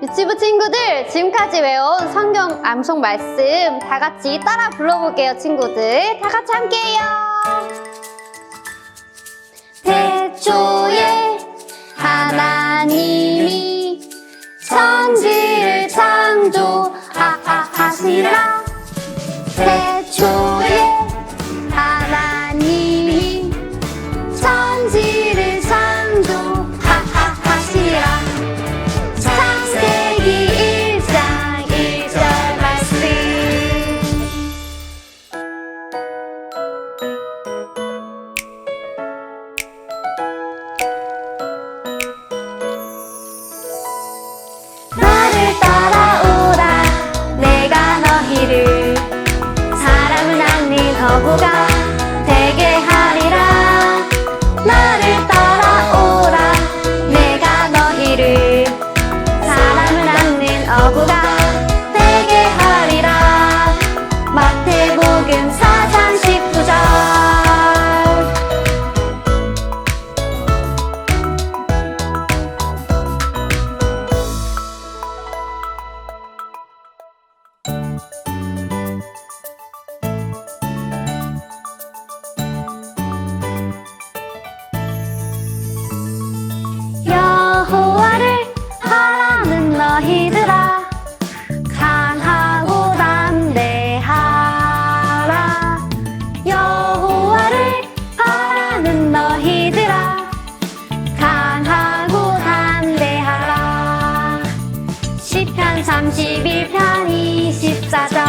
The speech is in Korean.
유치부 친구들, 지금까지 외운 성경 암송 말씀 다 같이 따라 불러볼게요, 친구들. 다 같이 함께해요. 태초에 하나님이 천지를 창조하시라. 태초 낳는 여호와를 바라는 너희들아. 강하고 담대하라. 여호와를 바라는 너희들아. 강하고 담대하라. 시편 31편 24절